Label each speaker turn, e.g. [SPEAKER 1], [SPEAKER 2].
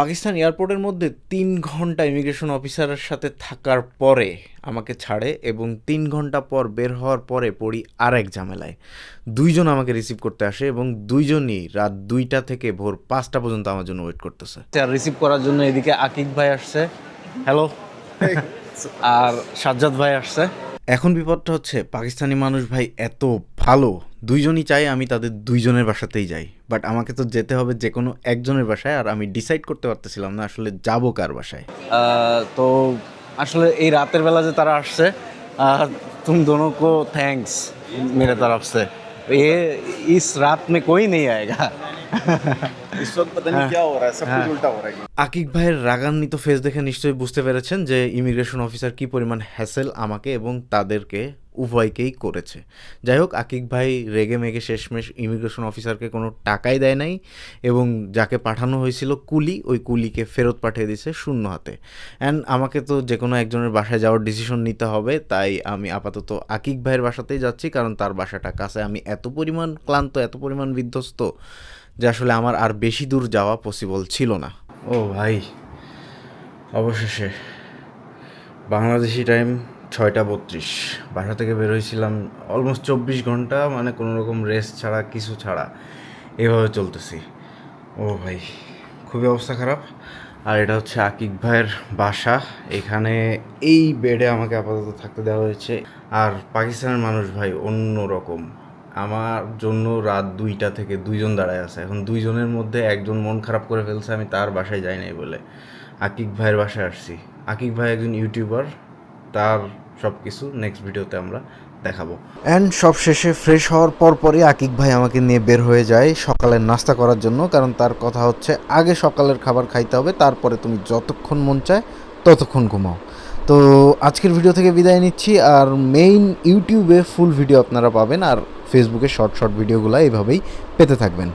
[SPEAKER 1] পাকিস্তান এয়ারপোর্টের মধ্যে তিন ঘণ্টা ইমিগ্রেশন অফিসারের সাথে থাকার পরে আমাকে ছাড়ে এবং তিন ঘণ্টা পর বের হওয়ার পরে পড়ি আর এক ঝামেলায়। দুইজন আমাকে রিসিভ করতে আসে এবং দুইজনই রাত দুইটা থেকে ভোর পাঁচটা পর্যন্ত আমার জন্য ওয়েট করতেছে। আর রিসিভ করার জন্য এদিকে আকিক ভাই আসছে। হ্যালো আর সাজ্জাদ ভাই আসছে। এখন বিপদটা হচ্ছে পাকিস্তানি মানুষ ভাই এত ভালো দুইজনই চাই আমি তাদের দুইজনের বাসাতেই যাই বাট আমাকে তো যেতে হবে যে কোনো একজনের বাসায় আর আমি ডিসাইড করতে পারতেছিলাম না আসলে যাবো কার বাসায় তো আসলে এই রাতের বেলা যে তারা আসছে তুম দোনো কো থ্যাঙ্কস মেরে তরফ से ये इस रात में कोई नहीं आएगा
[SPEAKER 2] इस वक्त पता नहीं क्या हो रहा है सब कुछ उल्टा हो रहा है
[SPEAKER 1] আকিক ভাইয়ের রাগান্বিত ফেস দেখে নিশ্চয়ই বুঝতে পেরেছেন যে ইমিগ্রেশন অফিসার কি পরিমাণ হ্যাসেল আমাকে এবং তাদেরকে উভয়কেই করেছে। যাই হোক আকিক ভাই রেগে মেগে শেষমেশ ইমিগ্রেশন অফিসারকে কোনো টাকাই দেয় নাই এবং যাকে পাঠানো হয়েছিল কুলি, ওই কুলিকে ফেরত পাঠিয়ে দিয়েছে শূন্য হাতে। অ্যান্ড আমাকে তো যে কোনো একজনের বাসায় যাওয়ার ডিসিশন নিতে হবে, তাই আমি আপাতত আকিক ভাইয়ের বাসাতেই যাচ্ছি, কারণ তার বাসাটা কাছে। আমি এত পরিমাণ ক্লান্ত, এত পরিমাণ বিধ্বস্ত যে আসলে আমার আর বেশি দূর যাওয়া পসিবল ছিল না। ও ভাই, অবশেষে বাংলাদেশি টাইম ছয়টা বত্রিশ। বাসা থেকে বের হয়েছিলাম অলমোস্ট চব্বিশ ঘণ্টা মানে কোনো রকম রেস্ট ছাড়া, কিছু ছাড়া। এভাবে চলতেছি। ও ভাই, খুবই অবস্থা খারাপ। আর এটা হচ্ছে আকিক ভাইয়ের বাসা। এখানে এই বেডে আমাকে আপাতত থাকতে দেওয়া হয়েছে। আর পাকিস্তানের মানুষ ভাই, অন্য রকম। আমার জন্য রাত দুইটা থেকে দুইজন দাঁড়ায় আছে। এখন দুইজনের মধ্যে একজন মন খারাপ করে ফেলছে, আমি তার বাসায় যাই নাই বলে। আকিক ভাইয়ের বাসায় আসছি। আকিক ভাই একজন ইউটিউবার তার সব কিছু নেক্সট ভিডিওতে আমরা দেখাবো। অ্যান্ড সব শেষে ফ্রেশ হওয়ার পর পরই আকিক ভাই আমাকে নিয়ে বের হয়ে যায় সকালের নাস্তা করার জন্য, কারণ তার কথা হচ্ছে আগে সকালের খাবার খাইতে হবে, তারপরে তুমি যতক্ষণ মন চায় ততক্ষণ ঘুমাও। তো আজকের ভিডিও থেকে বিদায় নিচ্ছি, আর মেইন ইউটিউবে ফুল ভিডিও আপনারা পাবেন, আর ফেসবুকে শর্ট শর্ট ভিডিওগুলো এইভাবেই পেতে থাকবেন।